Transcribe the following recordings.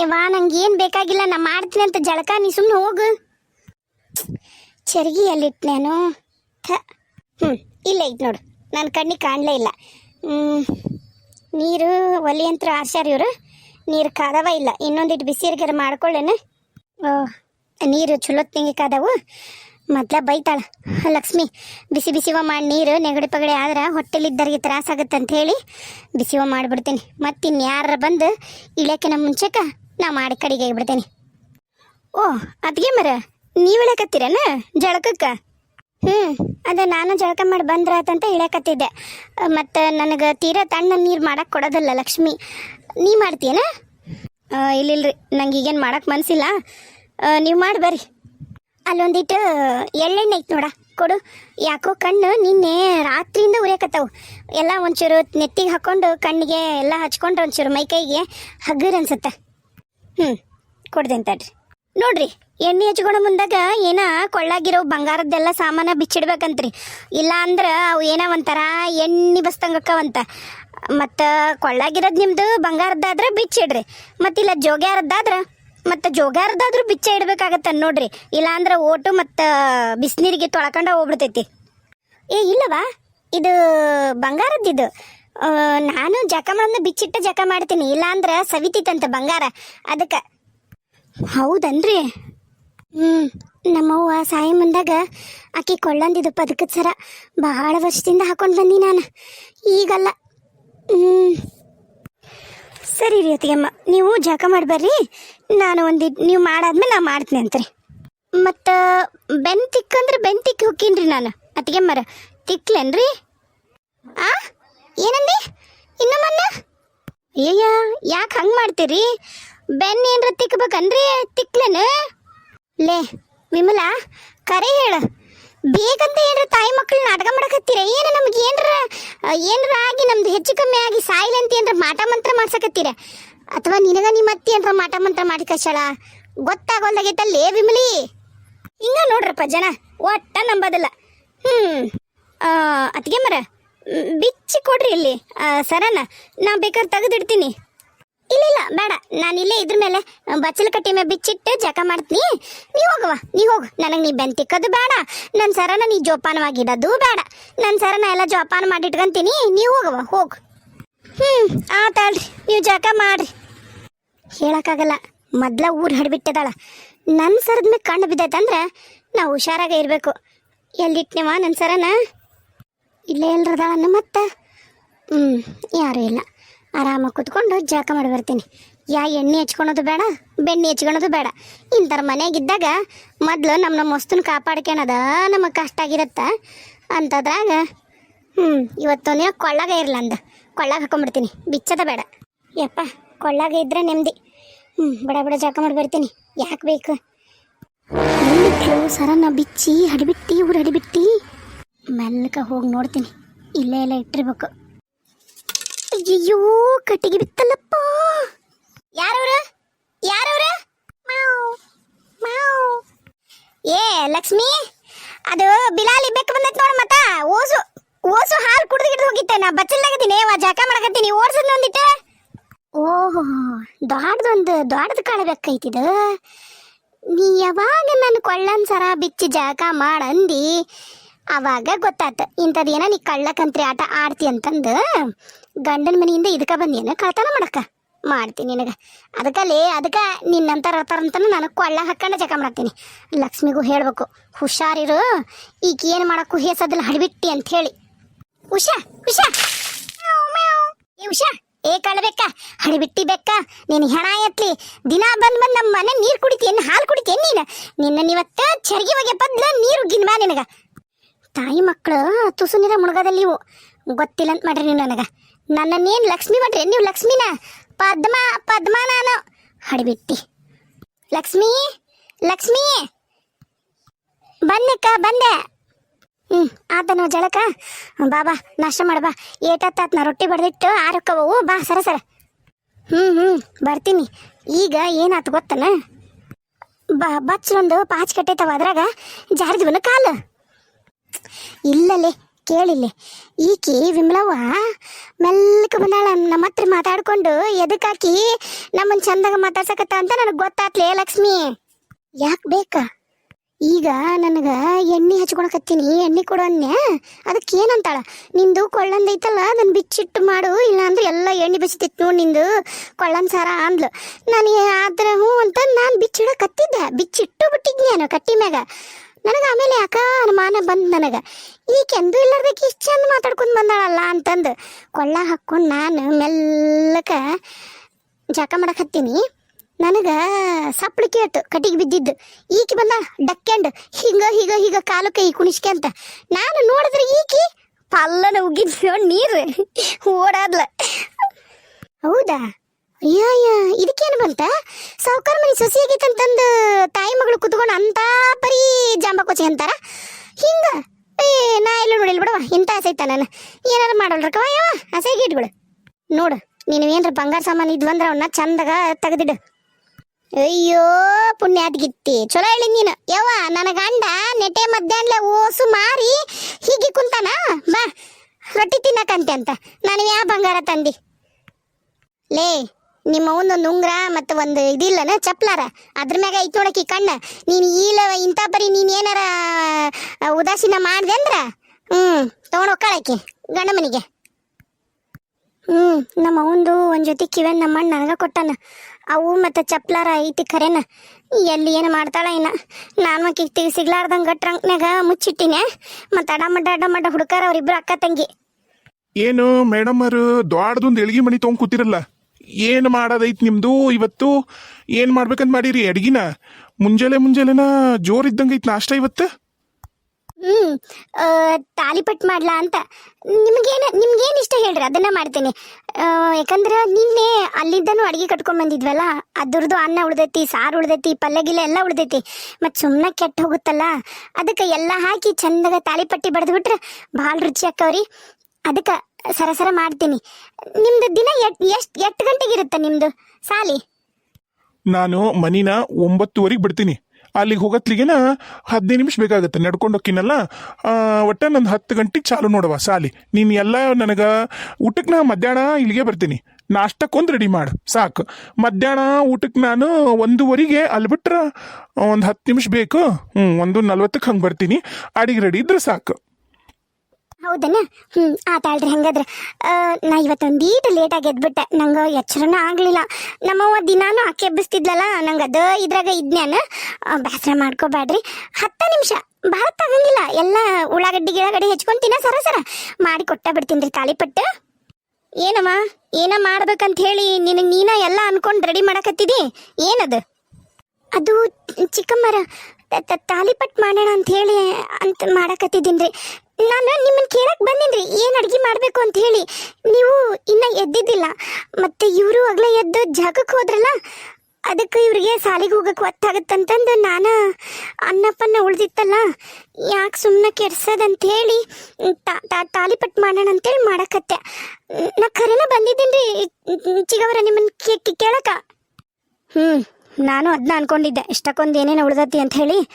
ಯವ್ವ ನಂಗೆ ಏನು ಬೇಕಾಗಿಲ್ಲ, ನಾ ಮಾಡ್ತೀನಿ ಅಂತ ಜಳಕ, ನೀ ಸುಮ್ಮನೆ ಹೋಗು. ಚರ್ಗಿ ಎಲ್ಲಿಟ್ಟು ನಾನು ಹ್ಞೂ ಇಲ್ಲ ಐತೆ ನೋಡು ನನ್ನ ಕಣ್ಣಿಗೆ ಕಾಣಲೇ ಇಲ್ಲ. ನೀರು, ಒಲಿ ಅಂತ ಇವರು. ನೀರು ಕಾದವ ಇಲ್ಲ ಇನ್ನೊಂದಿಟ್ಟು ಬಿಸಿರ್ಗಿರ ಮಾಡ್ಕೊಳ್ಳೇನು ನೀರು ಚಲೋ ತಿಂಗಿ ಕಾದವು. ಮೊದ್ಲ ಬೈತಾಳ, ಲಕ್ಷ್ಮಿ, ಬಿಸಿ ಬಿಸಿವ ಮಾಡಿ ನೀರು, ನೆಗಡಿ ಪಗಡಿ ಆದ್ರೆ ಹೊಟ್ಟೆಲಿದ್ದರಿಗೆ ತ್ರಾಸ ಆಗುತ್ತೆ ಅಂತ ಹೇಳಿ ಬಿಸಿವ ಮಾಡಿಬಿಡ್ತೀನಿ. ಮತ್ತಿನ್ಯಾರ ಬಂದು ನಮ್ಮ ಮುಂಚೆಕ ನಾ ಮಾಡಿ ಕಡೆಗೆ ಬಿಡ್ತೇನೆ ಓ ಅದ್ಗೆ ಮರ, ನೀವು ಇಳಕತ್ತೀರೇನ ಜಳಕಕ್ಕೆ? ಹ್ಞೂ ಅದ ನಾನು ಜಳಕ ಮಾಡಿ ಬಂದ್ರಾತಂತ ಇಳಕತ್ತಿದ್ದೆ ಮತ್ತು ನನಗೆ ತೀರಾ ತಣ್ಣ ನೀರು ಮಾಡಕ್ಕೆ ಕೊಡೋದಲ್ಲ ಲಕ್ಷ್ಮಿ. ನೀ ಮಾಡ್ತೀಯನ? ಇಲ್ಲಿಲ್ರಿ, ನಂಗೆ ಈಗೇನು ಮಾಡಕ್ಕೆ ಮನಸ್ಸಿಲ್ಲ ನೀವು ಮಾಡಿ ಬರ್ರಿ. ಅಲ್ಲೊಂದಿಟ್ಟು ಎಳ್ಳೆಣ್ಣೆ ಐತೆ ನೋಡ, ಕೊಡು. ಯಾಕೋ ಕಣ್ಣು ನಿನ್ನೆ ರಾತ್ರಿಯಿಂದ ಉರಿಯಕತ್ತವು. ಎಲ್ಲ ಒಂಚೂರು ನೆತ್ತಿಗೆ ಹಾಕೊಂಡು ಕಣ್ಣಿಗೆ ಎಲ್ಲ ಹಚ್ಕೊಂಡು ಒಂಚೂರು ಮೈಕೈಗೆ ಹಗ್ಗರ್ ಅನ್ಸುತ್ತೆ. ಹ್ಞೂ ಕೊಡ್ತೇನೆ ತಡ್ರಿ. ನೋಡ್ರಿ, ಎಣ್ಣೆ ಹಚ್ಕೊಣ ಮುಂದಾಗ ಏನ ಕೊಳ್ಳಾಗಿರೋ ಬಂಗಾರದ್ದೆಲ್ಲ ಸಾಮಾನ ಬಿಚ್ಚಿಡ್ಬೇಕಂತ್ರಿ. ಇಲ್ಲ ಅಂದ್ರೆ ಅವು ಏನೋ ಒಂಥರ ಎಣ್ಣೆ ಬಸ್ತಂಗಕ್ಕವಂತ ಮತ್ತು ಕೊಳ್ಳಾಗಿರೋದು ನಿಮ್ದು ಬಂಗಾರದ್ದಾದ್ರೆ ಬಿಚ್ಚಿಡ್ರಿ. ಮತ್ತಿಲ್ಲ ಜೋಗ್ಯಾರದ್ದಾದ್ರೆ, ಮತ್ತು ಜೋಗ್ಯಾರದ್ದಾದ್ರೂ ಬಿಚ್ಚ ಇಡ್ಬೇಕಾಗತ್ತ ನೋಡ್ರಿ. ಇಲ್ಲ ಅಂದ್ರೆ ಓಟು ಮತ್ತು ಬಿಸಿನೀರಿಗೆ ತೊಳ್ಕೊಂಡ ಹೋಗ್ಬಿಡ್ತೈತಿ. ಏ, ಇಲ್ಲವಾ? ಇದು ಬಂಗಾರದ್ದಿದು. ನಾನು ಜಕ ಮಾಡೋದನ್ನ ಬಿಚ್ಚಿಟ್ಟ ಜಕ ಮಾಡ್ತೀನಿ, ಇಲ್ಲಾಂದ್ರೆ ಸವಿತಿತ್ತಂತ ಬಂಗಾರ. ಅದಕ್ಕೆ. ಹೌದನ್ರಿ. ಹ್ಞೂ ನಮ್ಮವ್ವ ಸಾಯಿ ಮುಂದಾಗ ಆಕಿ ಕೊಳ್ಳಂದಿದ್ದು ಪದಕದ ಸರ ಬಹಳ ವರ್ಷದಿಂದ ಹಾಕೊಂಡು ಬಂದಿ ನಾನು. ಈಗಲ್ಲ. ಹ್ಞೂ ಸರಿ ರೀ ಅತ್ತಿಗೆಮ್ಮ, ನೀವು ಜಕ ಮಾಡ್ಬರ್ರಿ. ನಾನು ಒಂದು, ನೀವು ಮಾಡಾದ್ಮೇಲೆ ನಾ ಮಾಡ್ತೀನಿ ಅಂತ್ರಿ. ಮತ್ತು ಬೆನ್ ತಿಕ್ಕಂದ್ರೆ ಬೆನ್ ತಿಕ್ಕಿ ಹೋಗ್ತೀನಿ ನಾನು. ಅತ್ತಿಗೆಮ್ಮರ, ತಿಕ್ಲೇನ್ರಿ? ಆ? ಏನಂದಿ? ಇನ್ನೊಮ್ಮನ್ನ ಅಯ್ಯಯ್ಯ, ಯಾಕೆ ಹಂಗೆ ಮಾಡ್ತೀರಿ? ಬೆನ್ನ ಏನರ ತಿಕ್ಬೇಕನ್ರಿ, ತಿಕ್ಲೇನು? ಲೇ, ವಿಮಲಾ, ಕರೆ ಹೇಳ. ಬೇಗಂತ ಏನರ ತಾಯಿ ಮಕ್ಕಳು ನಾಟಕ ಮಾಡಕತ್ತೀರ? ಏನು ನಮ್ಗೆ ಏನರ ಏನರ ಆಗಿ ನಮ್ದು ಹೆಚ್ಚು ಕಮ್ಮಿ ಆಗಿ ಸಾಯಿಲಂತ ಏನರ ಮಾಟ ಮಂತ್ರ ಮಾಡ್ಸಕತ್ತೀರ? ಅಥವಾ ನಿನಗ ನಿಮ್ಮ ಅತ್ತಿ ಏನ್ರ ಮಾಟ ಮಂತ್ರ ಮಾಡಿ ಕಳ್ಸ್ಯಾಳ? ಗೊತ್ತಾಗೋಲ್ದಾಗೈತಲ್ಲೇ ವಿಮಲಿ. ಹಿಂಗ ನೋಡ್ರಪ್ಪ ಜನ, ಒಟ್ಟ ನಂಬೋದಿಲ್ಲ. ಹ್ಮ್ ಅತ್ಗೆ ಮರ ಬಿಚ್ಚಿ ಕೊಡ್ರಿ ಇಲ್ಲಿ. ಸರನ ನಾ ಬೇಕಾದ್ರೆ ತೆಗೆದಿಡ್ತೀನಿ. ಇಲ್ಲ ಇಲ್ಲ, ಬೇಡ. ನಾನು ಇಲ್ಲೇ ಇದ್ರ ಮೇಲೆ ಬಚ್ಚಲ ಕಟ್ಟಿ ಮೇಲೆ ಬಿಚ್ಚಿಟ್ಟು ಜಕ ಮಾಡ್ತೀನಿ. ನೀ ಹೋಗವ ನೀ ಹೋಗು. ನನಗೆ ನೀ ಬೆಂತಿಕ್ಕದು ತಿಕ್ಕೋದು ಬೇಡ. ನನ್ನ ಸರನ ನೀ ಜೋಪಾನವಾಗಿಡೋದು ಬೇಡ. ನನ್ನ ಸರನ ಎಲ್ಲ ಜೋಪಾನ ಮಾಡಿ ಇಟ್ಕೊಂತೀನಿ ನೀ ಹೋಗವ ಹೋಗು. ಹ್ಞೂ ಆತಾಳ್ರಿ ನೀವು ಜಕ ಮಾಡ್ರಿ. ಹೇಳೋಕ್ಕಾಗಲ್ಲ. ಮೊದ್ಲ ಊರು ಹಡ್ಬಿಟ್ಟದಾಳ. ನನ್ನ ಸರದ ಮೇಲೆ ಕಣ್ಣು ಬಿದ್ದೈತಂದ್ರೆ ನಾವು ಹುಷಾರಾಗ ಇರಬೇಕು. ಎಲ್ಲಿಟ್ನೇವ ನನ್ನ ಸರನ ಇಲ್ಲೇ ಎಲ್ರದಾಳನ್ನ ಮತ್ತೆ? ಹ್ಞೂ ಯಾರೂ ಇಲ್ಲ. ಆರಾಮಾಗಿ ಕುತ್ಕೊಂಡು ಜಳಕ ಮಾಡಿ ಬರ್ತೀನಿ. ಯಾ ಎಣ್ಣೆ ಹಚ್ಕೊಳೋದು ಬೇಡ, ಬೆಣ್ಣೆ ಹಚ್ಕೊಳೋದು ಬೇಡ. ಇಂಥರ ಮನೆಯಾಗಿದ್ದಾಗ ಮೊದಲು ನಮ್ಮ ನಮ್ಮ ವಸ್ತುನ ಕಾಪಾಡ್ಕೊಳೋದ ನಮಗೆ ಕಷ್ಟ ಆಗಿರುತ್ತೆ ಅಂಥದ್ರಾಗ ಹ್ಞೂ ಇವತ್ತೊಂದಿನ ಕೊಳ್ಳಾಗ ಇರಲ್ಲ ಅಂದ. ಕೊಳ್ಳಾಗ ಹಾಕೊಂಡ್ಬಿಡ್ತೀನಿ ಬಿಚ್ಚದ ಬೇಡ. ಯಪ್ಪ, ಕೊಳ್ಳಾಗ ಇದ್ರೆ ನೆಮ್ಮದಿ ಹ್ಞೂ ಬಡ ಬಡ ಜಳಕ ಮಾಡಿ ಬರ್ತೀನಿ. ಯಾಕೆ ಬೇಕು? ಸರ ಸರನ ಬಿಚ್ಚಿ ಹಡಿಬಿಟ್ಟಿ, ಊರು ಹಡಿಬಿಟ್ಟಿ. ಮೆಲ್ಲಕ ಹೋಗಿ ನೋಡ್ತೀನಿ. ಇಲ್ಲೇ ಇಲ್ಲ ಇಟ್ಟಿರ್ಬೇಕು. ಅಯ್ಯಯ್ಯೋ, ಕಟ್ಟಿಗೆ ಬಿತ್ತಲ್ಲಪ್ಪ. ಯಾರವ್ರ? ಯಾರವ್ರ? ಏ, ಲಕ್ಷ್ಮಿ, ಅದು ಬಿಲಾಲಿ ಬೆಕ್ಕ ಬಂದೈತೆ ನೋಡ ಮತ್ತ. ಓಸು ಓಸು ಹಾಲು ಕುಡ್ದು ಗಿಡ್ದು ಹೋಗಿತ್ತೆ. ನಾ ಬಚ್ಚಲ್ದಾಗದೀನಿ ವಾ ಜಾಕ ಮಾಡಕತ್ತೀನಿ. ಓಡ್ಸದ್ ಒಂದಿಟ್ಟು. ಓಹೋ, ದೊಡ್ಡದೊಂದು, ದೊಡ್ಡದು ಕಾಳಬೇಕೈತಿದು ನೀ ಯಾವಾಗ ನನ್ನ ಕೊಳ್ಳನ್ ಸರ ಬಿಚ್ಚಿ ಜಾಕ ಮಾಡಂದಿ? ಅವಾಗ ಗೊತ್ತಾತ ಇಂಥದ್ದೇನ ನೀ ಕಳ್ಳಕಂತ್ರಿ ಆಟ ಆಡ್ತಿ ಅಂತಂದು ಗಂಡನ ಮನೆಯಿಂದ ಇದಕ್ಕೆ ಬಂದೇನು ಕಳ್ತನ ಮಾಡಕ್ಕ? ಮಾಡ್ತೀನಿ ನಿನಗೆ. ಅದಕ್ಕಲ್ಲಿ ಅದಕ್ಕೆ ನಿನ್ನಂತರ ಅಂತಾರಂತನ ನನಗೆ ಕೊಳ್ಳ ಹಾಕೊಂಡು ಜಕ ಮಾಡ್ತೀನಿ. ಲಕ್ಷ್ಮಿಗೂ ಹೇಳ್ಬೇಕು ಹುಷಾರಿರು ಈಗ ಏನು ಮಾಡಕ್ಕು ಹೇಸದಿಲ್ಲ ಹಡಿಬಿಟ್ಟಿ ಅಂತ ಹೇಳಿ ಉಷಾ. ಉಷಾ ಏ ಉಷಾ, ಏ ಕಳ್ಬೇಕ, ಹಡಿಬಿಟ್ಟಿ ಬೇಕ, ನೀನು ಹೆಣ ಎತ್ಲಿ, ದಿನ ಬಂದ್ ಬಂದ್ ನಮ್ಮ ಮನೆ ನೀರು ಕುಡಿತೀನಿ ಹಾಲು ಕುಡಿತೀನಿ ನೀನು? ನಿನ್ನ ನೀವತ್ತ ಚರ್ಗಿ ಹೋಗಿ ಬದ್ಲ ನೀರು ಗಿನ್ಮಾ ನಿನಗ. ತಾಯಿ ಮಕ್ಕಳು ತುಸು ನೀರ ಮುಳುಗದಲ್ಲಿ ಇವು. ಗೊತ್ತಿಲ್ಲ ಅಂತ ಮಾಡ್ರಿ ನೀವು ನನಗೆ. ನನ್ನನ್ನೇನು ಲಕ್ಷ್ಮಿ ಮಾಡ್ರಿ ನೀವು ಲಕ್ಷ್ಮಿನ? ಪದ್ಮ ಪದ್ಮ ನಾನು ಹಡಿಬಿಟ್ಟಿ. ಲಕ್ಷ್ಮಿ ಲಕ್ಷ್ಮಿ! ಬನ್ನಿಕ್ಕ ಬಂದೆ. ಹ್ಞೂ ಆತನ ಜಳಕ. ಬಾಬಾ, ನಾಷ್ಟ ಮಾಡ ಬಾ. ಏಟತ್ತಾತ್ ನಾ ರೊಟ್ಟಿ ಬಡ್ದಿಟ್ಟು ಆರಕ್ಕವು ಬಾ, ಸರ ಸರ. ಹ್ಞೂ ಹ್ಞೂ ಬರ್ತೀನಿ. ಈಗ ಏನಾತು ಗೊತ್ತನ? ಬಚ್ಚಲೊಂದು ಪಾಚ್ ಕಟ್ಟೈತವ ಅದ್ರಾಗ. ಜಾರಿದ್ವನ ಕಾಲು. ಇಲ್ಲಲೇ, ಕೇಳಿಲ್ಲಿ. ಈಕಿ ವಿಮಲವ್ವ ಮೆಲ್ಲಕ್ಕೆ ಬಂದಾಳ, ನಮ್ಮ ಹತ್ರ ಮಾತಾಡ್ಕೊಂಡು ಎದಕ್ಕಾಕಿ ನಮ್ಮನ್ನು ಚಂದಾಗ ಮಾತಾಡ್ಸಕತ್ತ ಅಂತ ನನಗೆ ಗೊತ್ತಾತ್ಲೇ ಲಕ್ಷ್ಮಿ. ಯಾಕೆ ಬೇಕಾ? ಈಗ ನನಗೆ ಎಣ್ಣೆ ಹಚ್ಕೊಳಕತ್ತೀನಿ, ಎಣ್ಣೆ ಕೊಡು ಅದಕ್ಕೆ ಏನಂತಾಳ? ನಿಂದು ಕೊಳ್ಳಂದೈತಲ್ಲ ಅದನ್ನು ಬಿಚ್ಚಿಟ್ಟು ಮಾಡು ಇಲ್ಲ ಅಂದ್ರೆ ಎಲ್ಲ ಎಣ್ಣೆ ಬಿಸಿತಿತ್ತು ನೋಡಿ ನಿಂದು ಕೊಳ್ಳನ್ ಸಾರ ಅಂದ್ಲು. ನಾನು ಆದ್ರೆ ಹ್ಞೂ ಅಂತ ನಾನು ಬಿಚ್ಚಿಡಕತ್ತಿದ್ದೆ. ಬಿಚ್ಚಿಟ್ಟು ಬಿಟ್ಟಿದ್ನಿ ನಾನು ಕಟ್ಟಿ ಮ್ಯಾಗ. ನನಗೆ ಆಮೇಲೆ ಯಾಕ ಅನುಮಾನ ಬಂದು ನನಗೆ? ಈಕೆಂದು ಇಲ್ಲಾರ್ದಕ್ಕೆ ಇಷ್ಟು ಚಂದ ಮಾತಾಡ್ಕೊಂಡು ಬಂದಾಳಲ್ಲ ಅಂತಂದು ಕೊಳ್ಳ ಹಾಕ್ಕೊಂಡು ನಾನು ಮೆಲ್ಲಕ ಜಾಕ ಮಾಡಕತ್ತೀನಿ ನನಗೆ ಸಪ್ಳು ಕೇಳ್ತು ಕಟ್ಟಿಗೆ ಬಿದ್ದಿದ್ದು. ಈಕೆ ಬಂದ ಡಕ್ಕೆಂಡ್, ಹಿಂಗ, ಹೀಗ ಹೀಗ ಕಾಲು ಕೈ ಕುಣಿಸ್ಕೆ ಅಂತ. ನಾನು ನೋಡಿದ್ರೆ ಈಕಿ ಪಲ್ಲನ ಉಗಿದ್ ನೀರು ಓಡಾದ್ಲ. ಹೌದಾ? ಅಯ್ಯಯ್ಯ ಇದಕ್ಕೇನು ಬಂತ? ಸಾವುಕಾರ ಮನೆ ಸೊಸಿ ಆಗೈತಂತಂದು ತಾಯಿ ಮಗಳು ಕುತ್ಕೊಂಡು ಅಂತ ಪರಿ ಜಾಂಬ ಕೊಚ್ಚಿ ಅಂತಾರ? ಹಿಂಗೆ. ಏ, ನಾ ಇಲ್ಲಿ ನೋಡಿಲ್ಲ ಬಿಡವ ಇಂಥ ಆಸೈತ ನಾನು ಏನಾರು ಮಾಡಲ್ರಕ್ಕವ ಯಾವ ಆಸೆಗೆ ಇಟ್ಬಿಡು. ನೋಡು, ನೀನು ಏನ್ರ ಬಂಗಾರ ಸಾಮಾನು ಇದ್ವಂದ್ರೆ ಅವನ್ನ ಚಂದಾಗ ತೆಗೆದಿಡು. ಅಯ್ಯೋ ಪುಣ್ಯಾದ್ಗಿತ್ತಿ ಚಲೋ ಹೇಳಿ ನೀನು. ಯವ್ವ, ನನ್ನ ಗಂಡ ನೆಟೆ ಮಧ್ಯಾಹ್ನ ಓಸು ಮಾರಿ ಹೀಗೆ ಕುಂತಾನ? ಬಾ, ರೊಟ್ಟಿ ತಿನ್ನಕಂತೆ ಅಂತ. ನಾನು ಯಾವ ಬಂಗಾರ ತಂದಿ? ಲೇ ನಿಮ್ಮ ಒಂದೊಂದು ಉಂಗ್ರ ಮತ್ತು ಒಂದು ಇದಿಲ್ಲನ ಚಪ್ಲಾರ? ಅದ್ರ ಮ್ಯಾಗ ಐತ್ ನೋಡಕಿ ಕಣ್ಣ. ನೀನು ಈಲ ಇಂಥ ಪರಿ ನೀನು ಏನಾರ ಉದಾಸೀನ ಮಾಡಿದೆ ಅಂದ್ರ? ಹ್ಞೂ ತೊಗೊಂಡು ಹೋಗ್ಕಳಕಿ ಗಂಡ ಮನೆಗೆ. ಹ್ಞೂ ನಮ್ಮ ಅವಂದು ಒಂದು ಜೊತೆ ಕಿವೆ ನಮ್ಮ ಅಣ್ಣ ನನಗೆ ಕೊಟ್ಟಾನ. ಅವು ಮತ್ತು ಚಪ್ಲಾರ ಐತಿ ಖರೇನ? ಎಲ್ಲಿ ಏನು ಮಾಡ್ತಾಳ ಇನ್ನ? ನಾನು ಕಿಕ್ತಿ ಸಿಗ್ಲಾರ್ದಂಗೆ ಗಟ್ರಂಕ್ನಾಗ ಮುಚ್ಚಿಟ್ಟಿನಿ. ಮತ್ತು ಅಡಮಡ್ಡ ಅಡಮಡ್ಡ ಹುಡುಕಾರ ಅವರಿಬ್ರು ಅಕ್ಕ ತಂಗಿ. ಏನು ಮೇಡಮ್ ಅವರು ದೊಡ್ಡದೊಂದು ಎಳ್ಗಿ ಮಣಿ ತೊಗೊಂಡ್ ಕೂತಿರಲ್ಲ? ಏನು ಮಾಡೋದೈತ್ ನಿಮ್ಮದು ಇವತ್ತು ಏನು ಮಾಡ್ಬೇಕಂತ ಮಾಡಿರಿ? ಅಡ್ಗಿನ? ಮುಂಜಾನೆ ಮುಂಜಾನೆನ ಜೋರ್ ಇದ್ದಂಗೆ ಐತ್ ನಾಷ್ಟ ಇವತ್ತು? ಹ್ಮ್ ತಾಲಿಪಟ್ ಮಾಡ್ಲಾ ಅಂತ. ನಿಮ್ಗೇನು ನಿಮ್ಗೇನು ಇಷ್ಟ ಹೇಳ್ರಿ? ಅದನ್ನ ಮಾಡ್ತೀನಿ. ಯಾಕಂದ್ರೆ ನಿನ್ನೆ ಅಲ್ಲಿದ್ದನು ಅಡಿಗೆ ಕಟ್ಕೊಂಡ್ ಬಂದಿದ್ವಲ್ಲ, ಅದ್ರದ್ದು ಅನ್ನ ಉಳ್ದೈತಿ, ಸಾರು ಉಳ್ದೈತಿ, ಪಲ್ಯ ಗಿಲ್ಲ ಎಲ್ಲ ಉಳ್ದೈತಿ. ಮತ್ತು ಸುಮ್ಮನೆ ಕೆಟ್ಟ ಹೋಗುತ್ತಲ್ಲ, ಅದಕ್ಕೆ ಎಲ್ಲ ಹಾಕಿ ಚಂದಾಗ ತಾಲಿಪಟ್ಟಿ ಬಡ್ದು ಬಿಟ್ರೆ ಭಾಳ ರುಚಿ ಅಕ್ಕವ್ರಿ. ಅದಕ್ಕೆ ಸರಸರ ಮಾಡ್ತೀನಿ. ನಿಮ್ದು ದಿನ ಎಷ್ಟು ಎಷ್ಟು ಗಂಟೆಗೆ ಇರುತ್ತೆ ನಿಮ್ದು ಸಾಲಿ? ನಾನು ಮನಿನ ಒಂಬತ್ತುವರೆಗೆ ಬಿಡ್ತೀನಿ. ಅಲ್ಲಿಗೆ ಹೋಗತ್ಲಿಗೆನ ಹದಿನೈದು ನಿಮಿಷ ಬೇಕಾಗುತ್ತೆ. ನಡ್ಕೊಂಡು ಹೋಗ್ತೀನಲ್ಲ ಒಟ್ಟ ನಂದು ಹತ್ತು ಗಂಟೆಗೆ ಚಾಲು ನೋಡುವ ಸಾಲಿ. ನೀನು ಎಲ್ಲ ನನಗೆ ಊಟಕ್ಕೆ ನಾ ಮಧ್ಯಾಹ್ನ ಇಲ್ಲಿಗೆ ಬರ್ತೀನಿ. ನಾಷ್ಟಕ್ಕೊಂದು ರೆಡಿ ಮಾಡು, ಸಾಕು. ಮಧ್ಯಾಹ್ನ ಊಟಕ್ಕೆ ನಾನು ಒಂದೂವರೆಗೆ ಅಲ್ಲಿ ಬಿಟ್ರೆ ಒಂದು ಹತ್ತು ನಿಮಿಷ ಬೇಕು. ಹ್ಞೂ ಒಂದು ನಲ್ವತ್ತಕ್ಕೆ ಹಂಗೆ ಬರ್ತೀನಿ. ಅಡಿಗೆ ರೆಡಿ ಇದ್ರೆ ಸಾಕು. ಹೌದನ? ಹ್ಞೂ ಆತಾಳ್ರಿ ಹಂಗಾದ್ರೆ. ನಾ ಲೇಟ್ ಲೇಟಾಗಿ ಎದ್ಬಿಟ್ಟೆ. ನಂಗೆ ಎಚ್ಚರನ ಆಗಲಿಲ್ಲ. ನಮ್ಮವ್ವ ದಿನಾನು ಆಕೆ ಎಬ್ಬಿಸ್ತಿದ್ಲಲ್ಲ, ನಂಗೆ ಅದ ಇದ್ರಾಗ ಇದ್ನ ಬೇಸರ ಮಾಡ್ಕೋಬೇಡ್ರಿ ಹತ್ತು ನಿಮಿಷ. ಭಾಳ ತಗಂಗಿಲ್ಲ. ಎಲ್ಲ ಉಳ್ಳಾಗಡ್ಡಿ ಗಿಳಗಡ್ಡಿ ಹೆಚ್ಕೊಂಡು ತಿನ್ನ ಸರ ಸರ. ಮಾಡಿ ಕೊಟ್ಟ ಬಿಡ್ತೀನಿ ರೀ ತಾಳಿಪಟ್ಟು. ಏನಮ್ಮ? ಏನ ಮಾಡ್ಬೇಕಂತ ಹೇಳಿ ನಿನಗೆ ನೀನ ಎಲ್ಲ ಅನ್ಕೊಂಡು ರೆಡಿ ಮಾಡಕತ್ತಿದಿ? ಏನದು? ಅದು ಚಿಕ್ಕಮ್ಮರ ತಾಲಿಪಟ್ ಮಾಡೋಣ ಅಂತ ಹೇಳಿ ಅಂತ ಮಾಡಕತ್ತಿದ್ದೀನಿ ನಾನು ನಿಮ್ಮನ್ನ ಕೇಳಕ್ ಬಂದಿನ್ರಿ. ಏನು ಅಡ್ಗೆ ಮಾಡಬೇಕು ಅಂತ ಹೇಳಿ. ನೀವು ಇನ್ನ ಎದ್ದಿದ್ದಿಲ್ಲ. ಮತ್ತೆ ಇವರು ಆಗ್ಲೇ ಎದ್ದು ಜಾಗಕ್ಕೆ ಹೋದ್ರಲ್ಲ, ಅದಕ್ಕೆ ಇವ್ರಿಗೆ ಸಾಲಿಗೆ ಹೋಗಕ್ಕೆ ಒತ್ತಾಗತ್ತಂತಂದು ನಾನು ಅನ್ನಪ್ಪನ್ನ ಉಳ್ದಿತ್ತಲ್ಲ, ಯಾಕೆ ಸುಮ್ಮನೆ ಕೆಡ್ಸೋದಂತ ಹೇಳಿ ತಾಲಿಪಟ್ ಮಾಡೋಣ ಅಂತೇಳಿ ಮಾಡಕತ್ತೆ. ನಾ ಖರೇನ ಬಂದಿದ್ದೀನಿ ರೀ ಚಿಗವರ ನಿಮ್ಮನ್ನ ಕೇಳಕ? ಹ್ಞೂ ನಾನು ಅದನ್ನ ಅನ್ಕೊಂಡಿದ್ದೆ. ಇಷ್ಟಕ್ಕೊಂದು ಏನೇನು ಉಳ್ದತಿ ಅಂತ ಹೇಳಿ.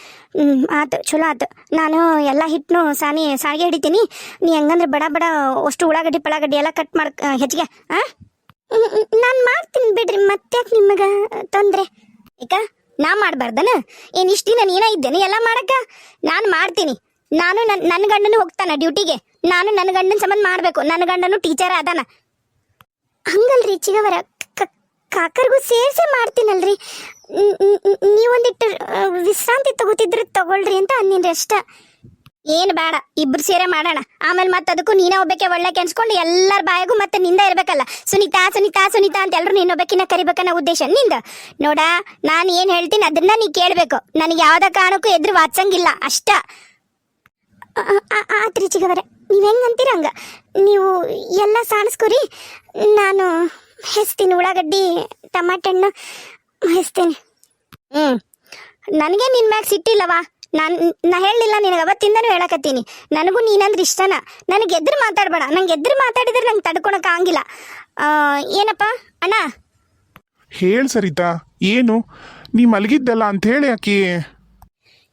ಆತು, ಚಲೋ ಆತು. ನಾನು ಎಲ್ಲ ಹಿಟ್ಟನು ಸಾನಿ ಸಾರಿಗೆ ಹಿಡಿತೀನಿ. ನೀ ಹೆಂಗಂದ್ರೆ ಬಡ ಬಡ ಅಷ್ಟು ಉಳ್ಳಾಗಡ್ಡಿ ಪಳಾಗಡ್ಡಿ ಎಲ್ಲ ಕಟ್ ಮಾಡ್ ಹೆಚ್ಚಿಗೆ, ಆ? ನಾನು ಮಾಡ್ತೀನಿ ಬಿಡ್ರಿ. ಮತ್ತೆ ನಿಮಗೆ ತೊಂದರೆ? ಈಗ ನಾ ಮಾಡಬಾರ್ದನ? ಏನು ಇಷ್ಟು ದಿನ ನೀನ ಇದ್ದೇನೆ ಎಲ್ಲ ಮಾಡಕ್ಕ? ನಾನು ಮಾಡ್ತೀನಿ. ನಾನು ನನ್ನ ನನ್ನ ಗಂಡನು ಹೋಗ್ತಾನ ಡ್ಯೂಟಿಗೆ. ನಾನು ನನ್ನ ಗಂಡನ ಸಂಬಂಧ ಮಾಡಬೇಕು. ನನ್ನ ಗಂಡನು ಟೀಚರ್ ಅದಾನ. ಹಂಗಲ್ರಿ ಚಿಗವರ. ಕಾಕರ್ಗೂ ಸೇರ್ಸೆ ಮಾಡ್ತೀನಲ್ರಿ. ನೀವೊಂದಿಟ್ಟು ವಿಶ್ರಾಂತಿ ತಗೋತಿದ್ರೆ ತಗೊಳ್ರಿ ಅಂತ ಅನ್ನಿನ್ರಿ ಅಷ್ಟ. ಏನು ಬೇಡ, ಇಬ್ರು ಸೇರೆ ಮಾಡೋಣ. ಆಮೇಲೆ ಮತ್ತೆ ಅದಕ್ಕೂ ನೀನೇ ಒಬ್ಬಕ್ಕೆ ಒಳ್ಳೆ ಕೆನ್ಸ್ಕೊಂಡು ಎಲ್ಲರ ಬಾಯಿಗೂ ಮತ್ತೆ ನಿಂದ ಇರಬೇಕಲ್ಲ. ಸುನೀತಾ ಸುನೀತಾ ಸುನೀತಾ ಅಂತ ಎಲ್ಲರೂ ನೀನೊಬ್ಬಕಿನ ಕರಿಬೇಕನ್ನ ಉದ್ದೇಶ ನಿಂದ. ನೋಡ, ನಾನು ಏನು ಹೇಳ್ತೀನಿ ಅದನ್ನ ನೀ ಕೇಳಬೇಕು. ನನಗೆ ಯಾವುದೇ ಕಾರಣಕ್ಕೂ ಎದುರು ವಾಚಂಗಿಲ್ಲ ಅಷ್ಟ. ಆತ್ರಿ ಚಿಗವರೆ, ನೀವು ಹೆಂಗಂತೀರ ಹಂಗ? ನೀವು ಎಲ್ಲ ಸಾಣಿಸ್ಕೊರಿ. ನಾನು ಹೆಸ್ತೀನಿ ಉಳ್ಳಾಗಡ್ಡಿ ಟಮಾಟೆ ಹಣ್ಣು ಹೆಸ್ತೀನಿ ಹ್ಞೂ ನನಗೆ ನಿನ್ನ ಮ್ಯಾಗ ಸಿಟ್ಟಿಲ್ಲವಾ? ನಾನು, ನಾ ಹೇಳಲಿಲ್ಲ ನಿನಗೆ, ಅವತ್ತಿಂದನೂ ಹೇಳಕತ್ತೀನಿ. ನನಗೂ ನೀನಂದ್ರೆ ಇಷ್ಟನ? ನನಗೆ ಎದ್ರು ಮಾತಾಡಬೇಡ. ನಂಗೆ ಎದ್ರು ಮಾತಾಡಿದ್ರೆ ನಂಗೆ ತಡ್ಕೊಳಕ್ಕೆ ಆಗಿಲ್ಲ ಏನಪ್ಪ? ಅಣ್ಣ? ಹೇಳು ಸರಿತಾ, ಏನು? ನೀ ಮಲಗಿದ್ದಲ್ಲ ಅಂತ ಹೇಳಿ ಆಕಿ.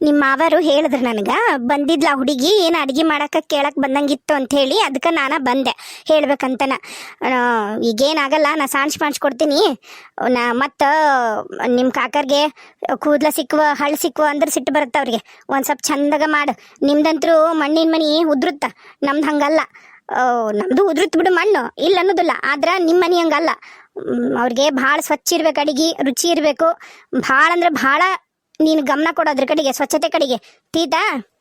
ನಿಮ್ಮ ಮಾವರು ಹೇಳಿದ್ರು ನನಗೆ, ಬಂದಿದ್ಲ ಹುಡುಗಿ, ಏನು ಅಡುಗೆ ಮಾಡಕ್ಕೆ ಕೇಳಕ್ಕೆ ಬಂದಂಗಿತ್ತು ಅಂತ ಹೇಳಿ ಅದಕ್ಕೆ ನಾನು ಬಂದೆ, ಹೇಳ್ಬೇಕಂತನ. ಈಗ ಈಗೇನಾಗಲ್ಲ, ನಾ ಸಾಣ್ಸ್ ಕೊಡ್ತೀನಿ. ನಾ, ಮತ್ತು ನಿಮ್ಮ ಕಾಕರ್ಗೆ ಕೂದಲ ಸಿಕ್ಕುವ ಹಳ್ಳು ಸಿಕ್ಕುವ ಅಂದ್ರೆ ಸಿಟ್ಟು ಬರುತ್ತೆ ಅವ್ರಿಗೆ. ಒಂದು ಸ್ವಲ್ಪ ಚಂದಾಗ ಮಾಡು. ನಿಮ್ದಂತರೂ ಮಣ್ಣಿನ ಮನಿ ಉದ್ರುತ್ತ. ನಮ್ದು ಹಂಗಲ್ಲ. ನಮ್ದು ಉದ್ರುತ್ ಬಿಡು ಮಣ್ಣು. ಇಲ್ಲ ಅನ್ನೋದಿಲ್ಲ. ಆದ್ರೆ ನಿಮ್ಮ ಮನಿ ಹಂಗಲ್ಲ. ಅವ್ರಿಗೆ ಭಾಳ ಸ್ವಚ್ಛ ಇರ್ಬೇಕು ಅಡಿಗೆ, ರುಚಿ ಇರಬೇಕು. ಭಾಳ ಅಂದ್ರೆ ಭಾಳ ನೀನು ಗಮನ ಕೊಡೋದ್ರ ಕಡೆಗೆ ಸ್ವಚ್ಛತೆ ಕಡೆಗೆ. ತೀತಾ?